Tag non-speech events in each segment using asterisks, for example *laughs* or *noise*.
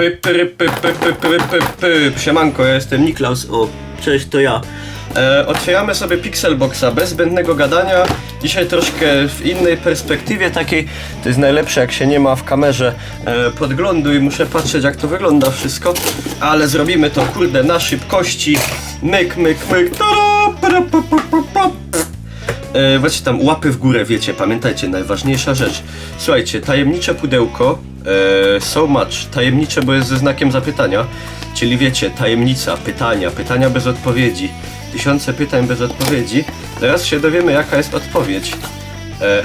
Py, py, py, py, py, py, py, py. Siemanko, ja jestem Niklaus, o, cześć, to ja. E, otwieramy sobie Pixelboxa bez zbędnego gadania. Dzisiaj troszkę w innej perspektywie takiej. To jest najlepsze jak się nie ma w kamerze e, podglądu i muszę patrzeć jak to wygląda wszystko. Ale zrobimy to kurde na szybkości. Myk, myk, myk. Tada, para, pa, pa, pa, pa. E, Weźcie tam łapy w górę, wiecie, pamiętajcie, najważniejsza rzecz. Słuchajcie, tajemnicze pudełko, so much, tajemnicze, bo jest ze znakiem zapytania, czyli wiecie, tajemnica, pytania, pytania bez odpowiedzi, tysiące pytań bez odpowiedzi. Teraz się dowiemy, jaka jest odpowiedź. E,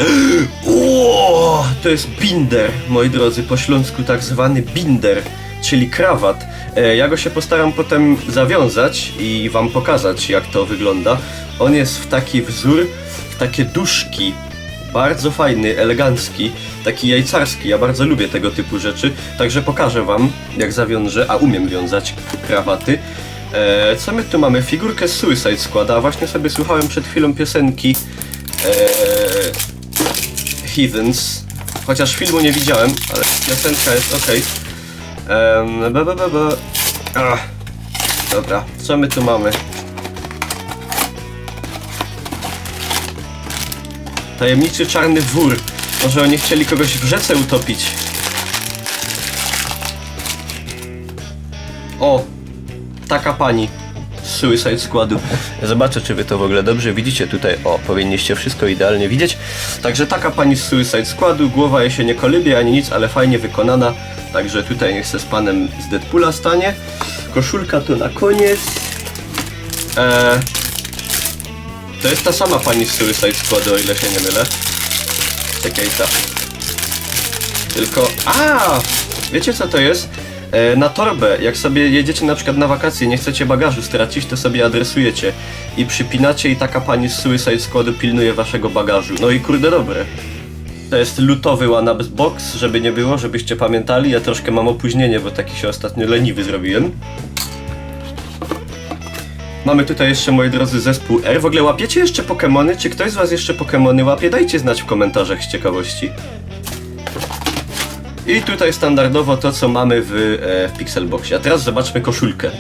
*gasps* to jest binder, moi drodzy, po śląsku tak zwany binder, czyli krawat. E, ja go się postaram potem zawiązać i wam pokazać, jak to wygląda. On jest w taki wzór, w takie duszki. Bardzo fajny, elegancki, taki jajcarski. Ja bardzo lubię tego typu rzeczy, także pokażę wam, jak zawiążę, a umiem wiązać krawaty. E, co my tu mamy? Figurkę Suicide Squad, a właśnie sobie słuchałem przed chwilą piosenki e, Heathens. Chociaż filmu nie widziałem, ale piosenka jest ok. Ach. Dobra, co my tu mamy? Tajemniczy czarny wór. Może oni chcieli kogoś w rzece utopić. O! Taka pani z Suicide Squadu. *laughs* Zobaczę, czy wy to w ogóle dobrze widzicie tutaj. O, powinniście wszystko idealnie widzieć. Także taka pani z Suicide Squadu, głowa jej się nie kolybie ani nic, ale fajnie wykonana. Także tutaj niech se z panem z Deadpoola stanie. Koszulka to na koniec. Eee, to jest ta sama pani z Suicide Squadu, o ile się nie mylę. Czekaj, ta. Tylko... A! Wiecie co to jest? E, na torbę, jak sobie jedziecie na przykład na wakacje, nie chcecie bagażu stracić, to sobie adresujecie i przypinacie i taka pani z Suicide Squadu pilnuje waszego bagażu. No i kurde dobre. To jest lutowy one box, żeby nie było, żebyście pamiętali. Ja troszkę mam opóźnienie, bo taki się ostatnio leniwy zrobiłem. Mamy tutaj jeszcze, moi drodzy, zespół R. W ogóle łapiecie jeszcze Pokemony? Czy ktoś z was jeszcze Pokemony łapie? Dajcie znać w komentarzach z ciekawości. I tutaj standardowo to, co mamy w, e, w Pixelboxie. A teraz zobaczmy koszulkę.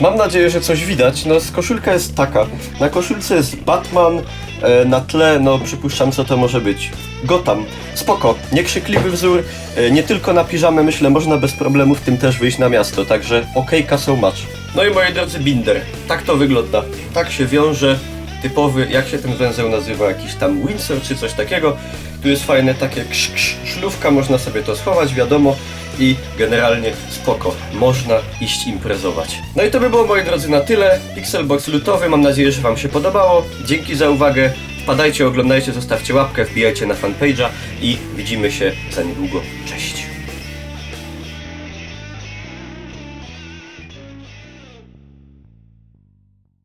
Mam nadzieję, że coś widać. No, koszulka jest taka. Na koszulce jest Batman, e, na tle, no przypuszczam, co to może być. Gotham. Spoko. Niekrzykliwy wzór. E, nie tylko na piżamę, myślę, można bez problemu w tym też wyjść na miasto. Także okejka so much. No i moi drodzy, binder. Tak to wygląda. Tak się wiąże. Typowy, jak się ten węzeł nazywa, jakiś tam Windsor czy coś takiego. Tu jest fajne takie krz, szlówka, można sobie to schować, wiadomo. I generalnie spoko, można iść imprezować. No i to by było moi drodzy na tyle. Pixelbox lutowy, mam nadzieję, że wam się podobało. Dzięki za uwagę. Wpadajcie, oglądajcie, zostawcie łapkę, wbijajcie na fanpage'a i widzimy się za niedługo. Cześć!